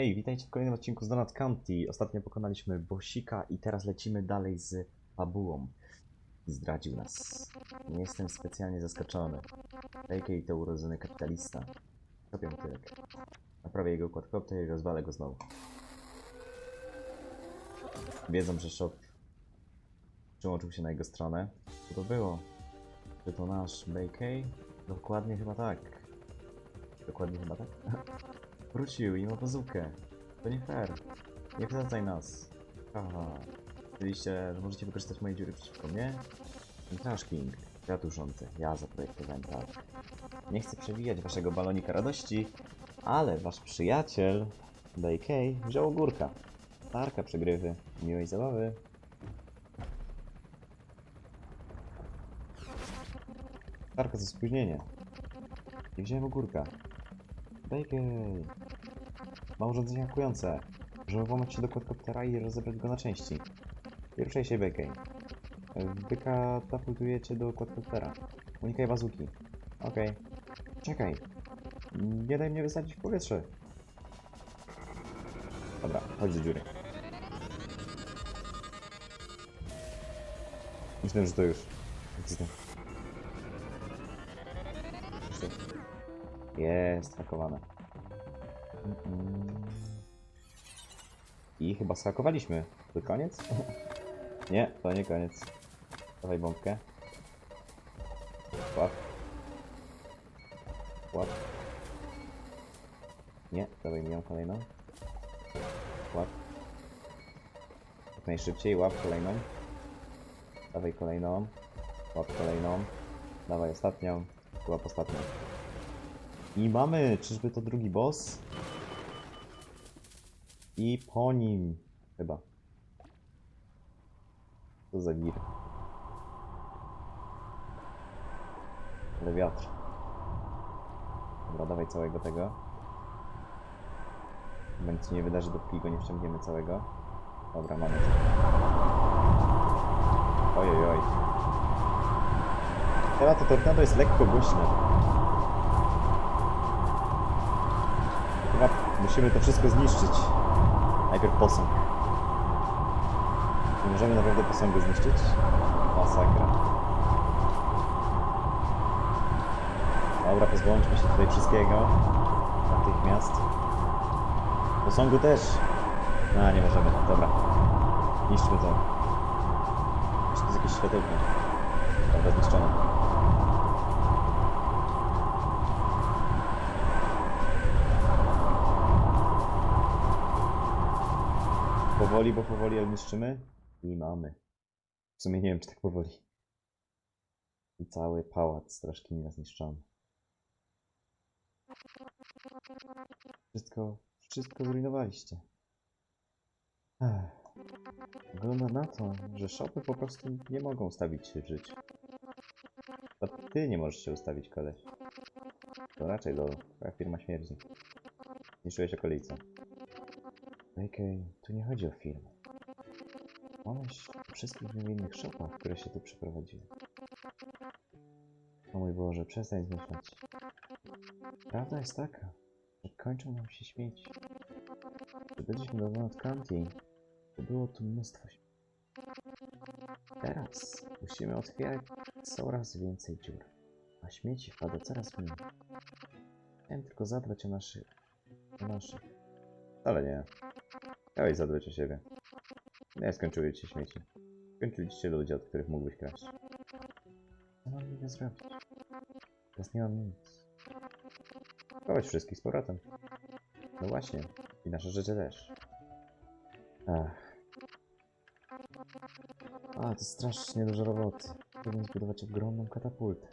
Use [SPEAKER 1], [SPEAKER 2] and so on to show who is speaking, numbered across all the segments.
[SPEAKER 1] Hej, witajcie w kolejnym odcinku z Donut County. Ostatnio pokonaliśmy Bosika i teraz lecimy dalej z fabułą. Zdradził nas. Nie jestem specjalnie zaskoczony. A.k.a. to urodzony kapitalista. Kopię tyłek. Naprawię jego quadcopter i rozwalę go znowu. Wiedzą, że Shop przyłączył się na jego stronę. Co to było? Czy to nasz BK? Dokładnie chyba tak. Dokładnie chyba tak? Wrócił i ma bazukę. To nie fair. Nie wracaj nas. Aha. Myśleliście, że możecie wykorzystać moje dziury przeciwko mnie? Trash King. Kwiatu rządzy. Ja zaprojektowałem tak. Nie chcę przewijać waszego balonika radości, ale wasz przyjaciel, BK, wziął ogórka. Tarka przegrywy. Miłej zabawy. Tarka za spóźnienie. Nie wziąłem ogórka. Bacon! Ma urządzenie hakujące. Możemy włamać się do quadcoptera i rozebrać go na części. Nie ruszaj się, Bacon. Wykatapultujecie do quadcoptera. Unikaj bazuki. Okej. Czekaj. Nie daj mnie wysadzić w powietrze. Dobra, chodź do dziury. Myślę, że to już. Jest. Jest hakowane. Mm-mm. I chyba schakowaliśmy. To koniec? nie, to nie koniec. Dawaj bombkę. Łap. Łap. Nie, dawaj mi ją kolejną. Łap. Jak najszybciej, łap kolejną. Dawaj kolejną. Łap kolejną. Dawaj ostatnią. Łap ostatnią. I mamy, czyżby to drugi boss? I po nim, chyba. Co za gir. Ale wiatr. Dobra, dawaj całego tego. Nic się nie wydarzy, dopóki go nie wciągniemy całego. Dobra, mamy to. Oj, oj, oj. Teraz to tornado jest lekko głośne. Chyba musimy to wszystko zniszczyć. Najpierw posąg. Nie możemy naprawdę posągu zniszczyć? Masakra. Dobra, pozbądźmy się tutaj wszystkiego. Natychmiast. Posągu też. No, nie możemy. Dobra. Niszczmy to. Jeszcze to jest jakieś światełko. Dobra, zniszczone. Powoli, bo powoli, ale niszczymy. I mamy. W sumie nie wiem, czy tak powoli. I cały pałac Straszkinga zniszczony. Wszystko, wszystko zrujnowaliście. Wygląda na to, że shopy po prostu nie mogą ustawić się w życiu. To ty nie możesz się ustawić, koleś. To raczej do firma śmierdzi. Zniszczyłeś okolicę. Okej, tu nie chodzi o. Pomyśl o wszystkich niewinnych shopach, które się tu przyprowadziły. O mój Boże, przestań zmyślać. Prawda jest taka, że kończą nam się śmieci. Gdy byliśmy do Donut County, to było tu mnóstwo śmieci. Teraz musimy otwierać coraz więcej dziur, a śmieci wpada coraz mniej. Chciałem tylko zadbać o naszych... o naszych. Ale nie. Chciałeś zadbać o siebie. Nie skończyły ci śmieci. Skończyli ci się ludzie, od których mógłbyś kraść. Co mam niby zrobić? Teraz nie mam nic. Chować wszystkich z powrotem. No właśnie. I nasze rzeczy też. Ach. A, to strasznie dużo roboty. Powinien zbudować ogromną katapultę.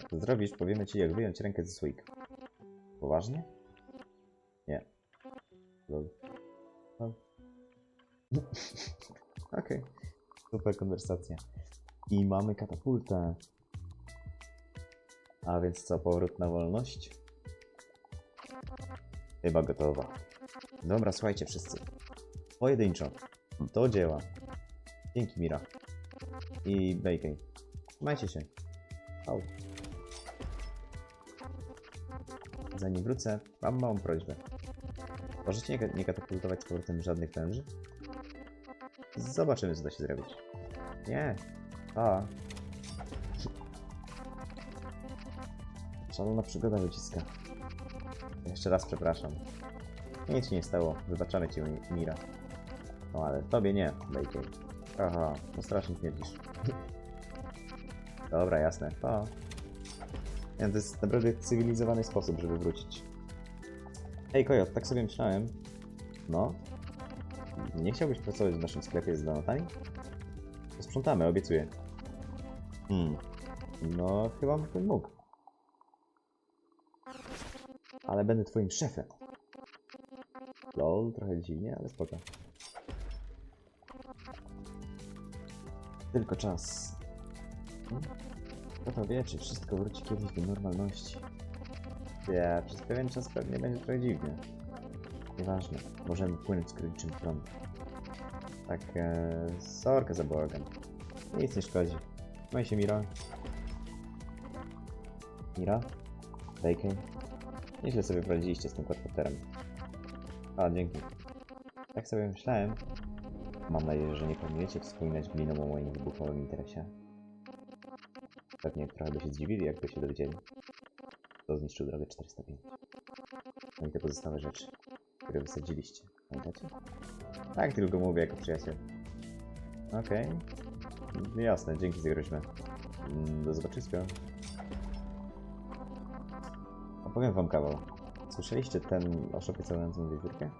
[SPEAKER 1] Jak to zrobisz, powiemy ci, jak wyjąć rękę ze słoika. Poważnie? Nie. Lol. Lol. Okej. Super konwersacja. I mamy katapultę. A więc co, powrót na wolność? Chyba gotowa. Dobra, słuchajcie wszyscy. Pojedynczo. Do dzieła. Dzięki Mira. I Bacon. Trzymajcie się. Au. Zanim wrócę, mam małą prośbę. Możecie nie, nie katapultować z powrotem żadnych węży? Zobaczymy, co da się zrobić. Nie. A. Szalona przygoda wyciska. Jeszcze raz przepraszam. Nic się nie stało. Wybaczamy ci, Mi- Mira. No ale tobie nie, Bacon. Aha, no strasznie śmierdzisz. Dobra, jasne. Pa. Nie, to jest naprawdę cywilizowany sposób, żeby wrócić. Ej, Kojot, tak sobie myślałem. No. Nie chciałbyś pracować w naszym sklepie z donatami? Sprzątamy, obiecuję. Hmm. No, chyba bym mógł. Ale będę twoim szefem. Lol, trochę dziwnie, ale spoko. Tylko czas. Hmm? Kto to wie, czy wszystko wróci kiedyś do normalności. Ja, przez pewien czas pewnie będzie trochę dziwnie. Nieważne, możemy płynąć z króliczym prądem. Tak, e, sorkę za bałagan. Nic nie szkodzi. Trzymaj się, Mira. Mira? Bacon? Nieźle sobie poradziliście z tym quadcopterem. A, dzięki. Tak sobie myślałem. Mam nadzieję, że nie planujecie wspominać gliną o moim wybuchowym interesie. Pewnie trochę by się zdziwili, jakby się dowiedzieli. To zniszczył drogę 405. No i te pozostałe rzeczy, które wysadziliście. Pamiętacie? Tak, tylko mówię jako przyjaciel. Okej. Jasne, dzięki za groźbę. Mm, Do zobaczyska. Opowiem wam kawał. Słyszeliście ten o szopie całującym wiewiórkę?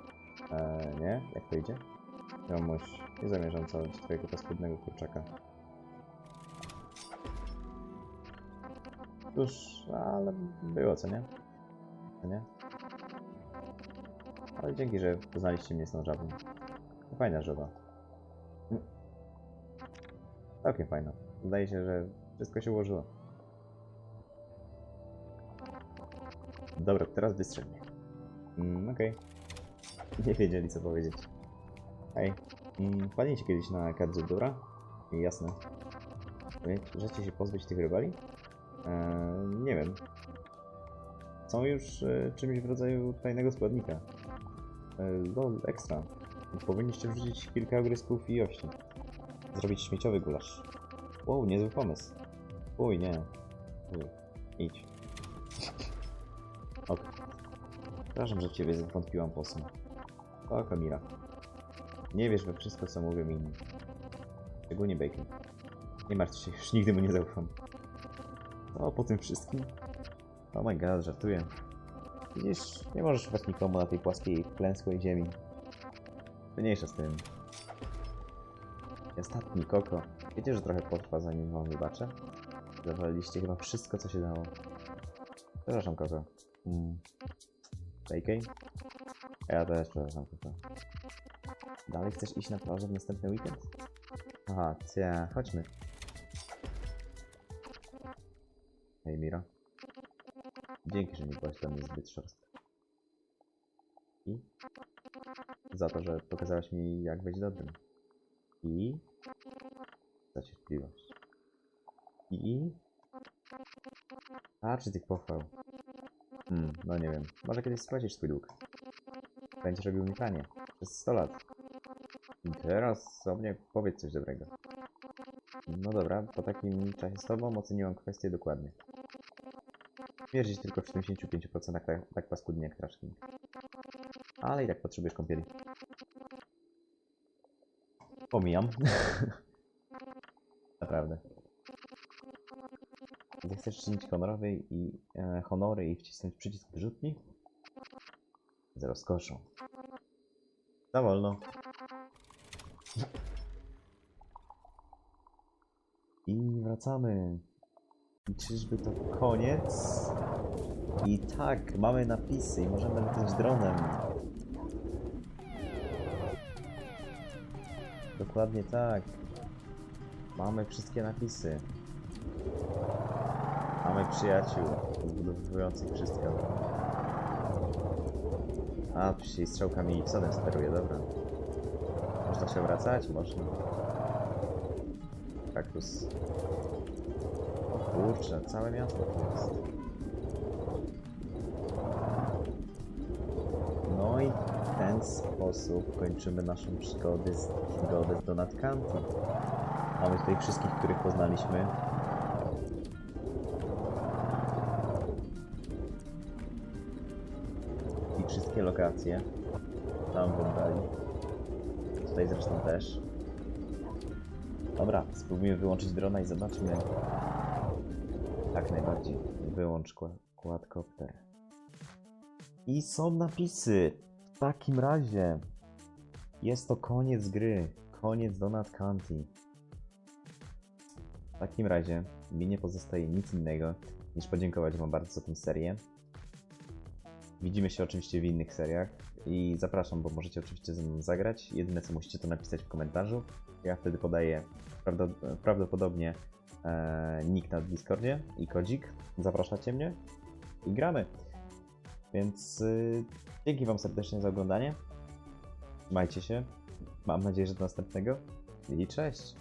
[SPEAKER 1] Eee, nie? Jak to idzie? Jomuś, nie zamierzam całować twojego paskudnego kurczaka. Cóż, ale było, co nie? Co nie? Ale dzięki, że poznaliście mnie z tą żabą. To fajna żaba. Mm. Całkiem fajna. Wydaje się, że wszystko się ułożyło. Dobra, teraz wystrzel mnie. Mm, okej. Nie wiedzieli co powiedzieć. Hej, mm, kiedyś na Kadzu, dobra? I jasne. Możecie się pozbyć tych rybali? Eee, nie wiem. Są już e, czymś w rodzaju tajnego składnika. Eee, lol, ekstra. Powinniście wrzucić kilka ogrysków i ości. Zrobić śmieciowy gulasz. Wow, niezły pomysł. Uj, nie. Uj. Idź. ok. Przepraszam, że ciebie zwątpiłam posłem. O, Kamira. Nie wiesz we wszystko, co mówią inni. Szczególnie Bacon. Nie martw się, już nigdy mu nie zaufam. O, po tym wszystkim? Oh my god, żartuję. Widzisz, nie możesz ufać nikomu na tej płaskiej, klęskłej ziemi. Mniejsza z tym. I ostatni koko. Wiecie, że trochę potrwa, zanim wam wybaczę? Zawaliliście chyba wszystko, co się dało. Przepraszam, koko. Mm. Bacon? Ja też przepraszam, koko. Dalej chcesz iść na plażę w następny weekend? Aha, cia, chodźmy. Hej, Mira. Dzięki, że nie byłaś dla mnie zbyt szorstka. I? Za to, że pokazałaś mi, jak być dobrym. I? Za cierpliwość. I? A, czy tych pochwał. Hmm, no nie wiem. Może kiedyś spłacisz swój dług. Będziesz robił mi pranie. Przez 100 lat. I teraz o mnie powiedz coś dobrego. No dobra, po takim czasie z tobą oceniłam kwestię dokładnie. Śmierdzić tylko w 75% tak, tak paskudnie jak traszki. Ale i tak potrzebujesz kąpieli. Pomijam. Naprawdę. Gdy chcesz czynić honorowy i e, honory i wcisnąć przycisk wyrzutni? Z rozkoszą. Za wolno. I wracamy. Czyżby to koniec? I tak, mamy napisy i możemy latać dronem. Dokładnie tak. Mamy wszystkie napisy. Mamy przyjaciół odbudowujących wszystko. A, się strzałkami i psodem steruje, dobra. Można się wracać? Można. Kaktus. Kurczę, całe miasto to jest. No i ten sposób kończymy naszą przygodę z, przygodę z Donut County. Mamy tutaj wszystkich, których poznaliśmy. I wszystkie lokacje. Tam w oddali. Tutaj zresztą też. Dobra, spróbujmy wyłączyć drona i zobaczmy. Tak najbardziej. Wyłącz quadcopter. I są napisy. W takim razie jest to koniec gry. Koniec Donut County. W takim razie mi nie pozostaje nic innego niż podziękować Wam bardzo za tę serię. Widzimy się oczywiście w innych seriach i zapraszam, bo możecie oczywiście ze mną zagrać. Jedyne co musicie to napisać w komentarzu. Ja wtedy podaję prawdo- prawdopodobnie nick na Discordzie i kodzik. Zapraszacie mnie i gramy. Więc y, dzięki Wam serdecznie za oglądanie. Trzymajcie się. Mam nadzieję, że do następnego. I cześć.